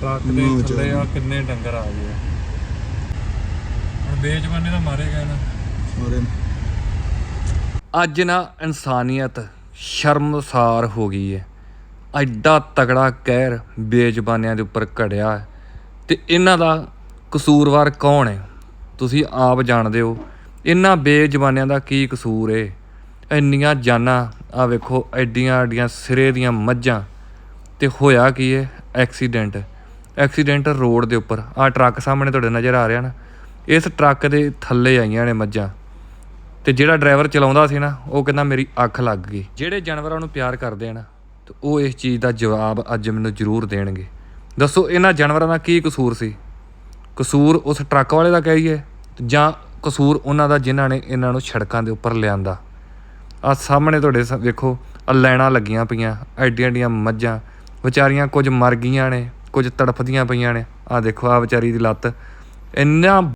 Truck ਦੇ ਨੌ ਥੱਲੇ ਆ। ਕਿੰਨੇ ਡੰਗਰ ਆ ਗਏ ਆ। ਹੁਣ ਬੇਜਵਾਨੇ ਤਾਂ ਮਾਰੇ ਗਏ ਨਾ। ਮਾਰੇ ਅੱਜ ਨਾ ਇਨਸਾਨੀਅਤ ਸ਼ਰਮਸਾਰ ਹੋ ਗਈ ਹੈ ਐਡਾ ਤਗੜਾ ਕਹਿਰ ਬੇਜ਼ਬਾਨਿਆਂ ਦੇ ਉੱਪਰ ਘੜਿਆ ਹੈ। ਤੇ ਇਹਨਾਂ ਦਾ ਕਸੂਰਵਾਰ ਕੌਣ ਹੈ ਤੁਸੀਂ ਆਪ ਜਾਣਦੇ ਹੋ। ਇਹਨਾਂ ਬੇਜ਼ਬਾਨਿਆਂ ਦਾ ਕੀ ਕਸੂਰ ਏ? ਇੰਨੀਆਂ ਜਾਨਾਂ ਆ ਵੇਖੋ ਐਡੀਆਂ ਐਡੀਆਂ ਸਿਰੇ ਦੀਆਂ ਮੱਝਾਂ। ਤੇ ਹੋਇਆ ਕੀ ਏ? ਐਕਸੀਡੈਂਟ। ਐਕਸੀਡੈਂਟ ਰੋਡ ਦੇ ਉੱਪਰ। ਆ ਟਰੱਕ ਸਾਹਮਣੇ ਤੁਹਾਡੇ ਨਜ਼ਰ ਆ ਰਿਹਾ ਨਾ। ਇਸ ਟਰੱਕ ਦੇ ਥੱਲੇ ਆਈਆਂ ਨੇ ਮੱਝਾਂ। ਤੇ ਜਿਹੜਾ ਡਰਾਈਵਰ ਚਲਾਉਂਦਾ ਸੀ ਨਾ, ਉਹ ਕਹਿੰਦਾ ਮੇਰੀ ਅੱਖ ਲੱਗ ਗਈ। ਜਿਹੜੇ ਜਾਨਵਰਾਂ ਨੂੰ ਪਿਆਰ ਕਰਦੇ ਆ ਨਾ, ਤੇ ਉਹ ਇਸ ਚੀਜ਼ ਦਾ ਜਵਾਬ ਅੱਜ ਮੈਨੂੰ ਜ਼ਰੂਰ ਦੇਣਗੇ। ਦੱਸੋ, ਇਹਨਾਂ ਜਾਨਵਰਾਂ ਦਾ ਕੀ ਕਸੂਰ ਸੀ? ਕਸੂਰ ਉਸ ਟਰੱਕ ਵਾਲੇ ਦਾ ਕਹੀਏ, ਜਾਂ ਕਸੂਰ ਉਹਨਾਂ ਦਾ ਜਿਨ੍ਹਾਂ ਨੇ ਇਹਨਾਂ ਨੂੰ ਸੜਕਾਂ ਦੇ ਉੱਪਰ ਲਿਆਂਦਾ? ਆ ਸਾਹਮਣੇ ਤੁਹਾਡੇ ਸ- ਵੇਖੋ ਆ ਲੈਣਾ ਲੱਗੀਆਂ ਪਈਆਂ ਐਡੀਆਂ ਐਡੀਆਂ ਮੱਝਾਂ। ਵਿਚਾਰੀਆਂ ਕੁਝ ਮਰ ਗਈਆਂ ਨੇ। ਕੁਝ ਤੜਫਦੀਆਂ ਪਈਆਂ ਨੇ। ਆ ਦੇਖੋ ਆ ਵਿਚਾਰੀ ਦੀ ਲੱਤ। ਇੰਨਾ